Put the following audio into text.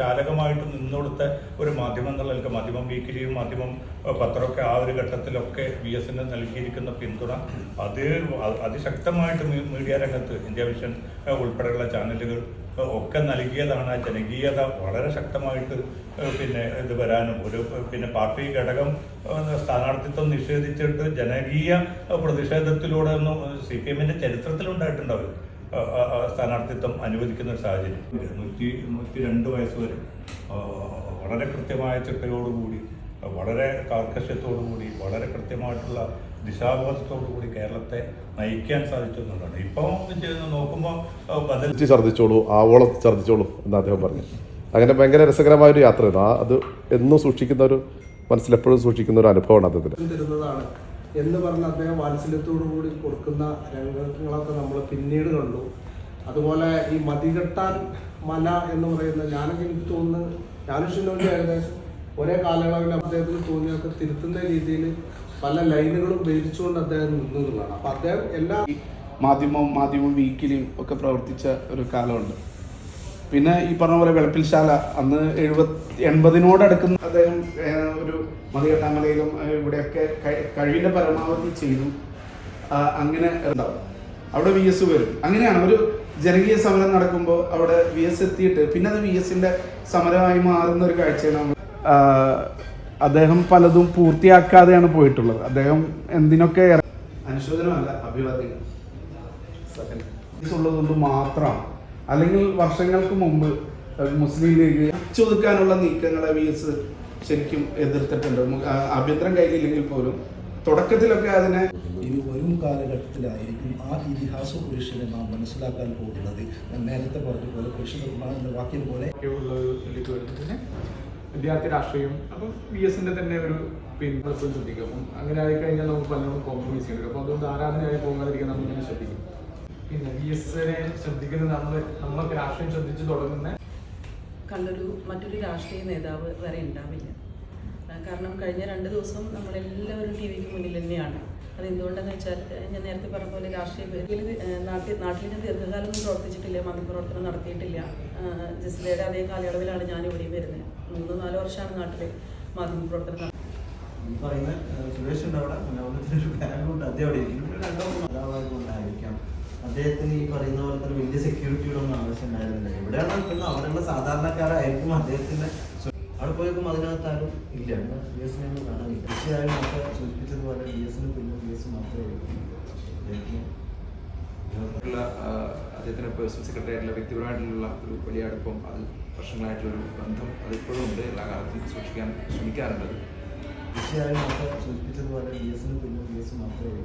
ചാലകമായിട്ട് നിന്നുകൊടുത്ത ഒരു മാധ്യമം എന്നുള്ള നിലയ്ക്ക് മാധ്യമം വീക്കിലിയും മാധ്യമം പത്രമൊക്കെ ആ ഒരു ഘട്ടത്തിലൊക്കെ വി എൻ നൽകിയിരിക്കുന്ന പിന്തുണ അത് അതിശക്തമായിട്ട് മീഡിയ രംഗത്ത് ഇന്ത്യ വിഷൻ ഉൾപ്പെടെയുള്ള ചാനലുകൾ ഒക്കെ നൽകിയതാണ് ജനകീയത വളരെ ശക്തമായിട്ട് പിന്നെ ഇത് വരാനും. ഒരു പിന്നെ പാർട്ടി ഘടകം സ്ഥാനാർത്ഥിത്വം നിഷേധിച്ചിട്ട് ജനകീയ പ്രതിഷേധത്തിലൂടെ ഒന്നും സി പി എമ്മിന്റെ ചരിത്രത്തിലുണ്ടായിട്ടുണ്ടാവില്ല. സ്ഥാനാർത്ഥിത്വം അനുവദിക്കുന്ന ഒരു സാഹചര്യം. നൂറ്റി നൂറ്റി രണ്ട് വയസ്സ് വരെ. വളരെ കൃത്യമായ ചിട്ടയോടുകൂടി വളരെ കാർക്കശ്യത്തോടുകൂടി വളരെ കൃത്യമായിട്ടുള്ള ദിശാബോധത്തോടുകൂടി കേരളത്തെ നയിക്കാൻ സാധിച്ചു എന്നുള്ളതാണ് ഇപ്പോൾ നോക്കുമ്പോൾ ബദൽ ഛർദ്ദിച്ച് ഛർദ്ദിച്ചോളൂ ആവോളം ഛർദ്ദിച്ചോളൂ എന്ന് അദ്ദേഹം പറഞ്ഞു. അങ്ങനെ ഭയങ്കര രസകരമായ ഒരു യാത്രയാണ്. ആ അത് എന്നും സൂക്ഷിക്കുന്ന ഒരു മനസ്സിലെപ്പോഴും സൂക്ഷിക്കുന്ന ഒരു അനുഭവമാണ് അദ്ദേഹത്തിന്. എന്ന് പറഞ്ഞ് അദ്ദേഹം വാത്സല്യത്തോടു കൂടി കൊടുക്കുന്ന രംഗങ്ങളൊക്കെ നമ്മൾ പിന്നീട് കണ്ടു. അതുപോലെ ഈ മതികെട്ടാൻ മല എന്ന് പറയുന്ന ഞാനൊക്കെ എനിക്ക് തോന്നുന്നു ഞാനും ഷിനോന്റെ ഏകദേശം ഒരേ കാലയളവിൽ അദ്ദേഹത്തിന് തോന്നിയൊക്കെ തിരുത്തുന്ന രീതിയിൽ പല ലൈനുകളും ഭേദിച്ചുകൊണ്ട് അദ്ദേഹം നിന്നു എന്നുള്ളതാണ്. അപ്പൊ അദ്ദേഹം എല്ലാ മാധ്യമവും മാധ്യമം വീക്കിലിയും ഒക്കെ പ്രവർത്തിച്ച ഒരു കാലമുണ്ട്. പിന്നെ ഈ പറഞ്ഞ പോലെ വെളുപ്പിൽശാല അന്ന് എഴുപത്തി എൺപതിനോടടുക്കുന്ന അദ്ദേഹം ഒരു മതികെട്ടാമലയിലും ഇവിടെയൊക്കെ കഴിവിന്റെ പരമാവധി ചെയ്തു അങ്ങനെ ഉണ്ടാവും. അവിടെ വി എസ് വരും. അങ്ങനെയാണ് ഒരു ജനകീയ സമരം നടക്കുമ്പോൾ അവിടെ വി എസ് എത്തിയിട്ട് പിന്നെ അത് വി എസിന്റെ സമരമായി മാറുന്ന ഒരു കാഴ്ചയാണ് നമ്മൾ അദ്ദേഹം പലതും പൂർത്തിയാക്കാതെയാണ് പോയിട്ടുള്ളത്. അദ്ദേഹം എന്തിനൊക്കെ അനുശോചനമല്ല അഭിവാദ്യം. ഉള്ളതുകൊണ്ട് മാത്രമാണ് അല്ലെങ്കിൽ വർഷങ്ങൾക്ക് മുമ്പ് മുസ്ലിം ലീഗ് ചൊതുക്കാനുള്ള നീക്കങ്ങളെ വി എസ് ശരിക്കും എതിർത്തിട്ടുണ്ട്. ആഭ്യന്തരം കയ്യിലില്ലെങ്കിൽ പോലും തുടക്കത്തിലൊക്കെ അതിനെ ഇനി വരും കാലഘട്ടത്തിലായിരിക്കും ആ ഇതിഹാസ പുരുഷനെ നാം മനസ്സിലാക്കാൻ പോകുന്നത്. ഞാൻ നേരത്തെ പറഞ്ഞ പോലെ പുരുഷ നിർമ്മാണ വാക്യം പോലെ ഉള്ള ഇതിലേക്ക് വിദ്യാർത്ഥി രാഷ്ട്രീയം അപ്പം വി എസിന്റെ തന്നെ ഒരു പിന്തുണ ശ്രദ്ധിക്കും. അങ്ങനെ ആയിക്കഴിഞ്ഞാൽ നമുക്ക് പലരും കോംപ്രമൈസ് ചെയ്യും അപ്പോൾ അതുകൊണ്ട് ആരാധനയായി പോകാതിരിക്കാൻ നമ്മൾ ഇങ്ങനെ ശ്രദ്ധിക്കും. പിന്നെ വി എസിനെ ശ്രദ്ധിക്കുന്നത് നമ്മൾ നമ്മളൊക്കെ രാഷ്ട്രീയം ശ്രദ്ധിച്ചു തുടങ്ങുന്ന. കണ്ടൊരു മറ്റൊരു രാഷ്ട്രീയ നേതാവ് വരെ ഉണ്ടാവില്ല. കാരണം കഴിഞ്ഞ രണ്ട് ദിവസം നമ്മളെല്ലാവരും ടി വിക്ക് മുന്നിൽ തന്നെയാണ്. അത് എന്തുകൊണ്ടെന്ന് വെച്ചാൽ ഞാൻ നേരത്തെ പറഞ്ഞ പോലെ രാഷ്ട്രീയ പേരിൽ നാട്ടിൽ നാട്ടിൽ ഞാൻ ദീർഘകാലമൊന്നും പ്രവർത്തിച്ചിട്ടില്ല മതപ്രവർത്തനം നടത്തിയിട്ടില്ല. ജസ്ലയുടെ അതേ കാലയളവിലാണ് ഞാൻ ഇവിടെയും വരുന്നത്. മൂന്ന് നാല് വർഷമാണ് നാട്ടിൽ മാധ്യമപ്രവർത്തനം പറയുന്ന സുരേഷ് ഉണ്ട് അവിടെ. മനോഹരത്തിന് ഒരു ബാഗുണ്ട്. അദ്ദേഹം അവിടെ ഇരിക്കുന്നു. രണ്ടോ ഉണ്ടായിരിക്കാം അദ്ദേഹത്തിന് ഈ പറയുന്ന പോലെ തന്നെ വലിയ സെക്യൂരിറ്റിയുടെ ഒന്നും ആവശ്യം ഉണ്ടായിരുന്നില്ല. എവിടെയാണ് നിൽക്കുന്നത്? അവിടെയുള്ള സാധാരണക്കാരായിരിക്കും അദ്ദേഹത്തിന്റെ അവിടെ പോയപ്പോൾ അതിനകത്ത് ആരും ഇല്ല. ബി എസിനെ ഒന്നും കാണാനില്ല. തീർച്ചയായും നമുക്ക് സൂചിപ്പിച്ചതുപോലെ ബി എസിന് പിന്നെ ബി എസ് മാത്രമേ അദ്ദേഹത്തിന്റെ പേഴ്സണൽ സെക്രട്ടറി ആയിട്ടുള്ള വ്യക്തിപരമായിട്ടുള്ള ഒരു വലിയ അടുപ്പം അത് വർഷങ്ങളായിട്ടുള്ള ഒരു ബന്ധം അതിപ്പോഴും ഉണ്ട് എല്ലാ കാലത്തും സൂക്ഷിക്കാൻ ശ്രമിക്കാറുണ്ട് തീർച്ചയായും നമുക്ക് സൂചിപ്പിച്ചതുപോലെ ബി എസിന് പിന്നെ ബി എസ് മാത്രമേ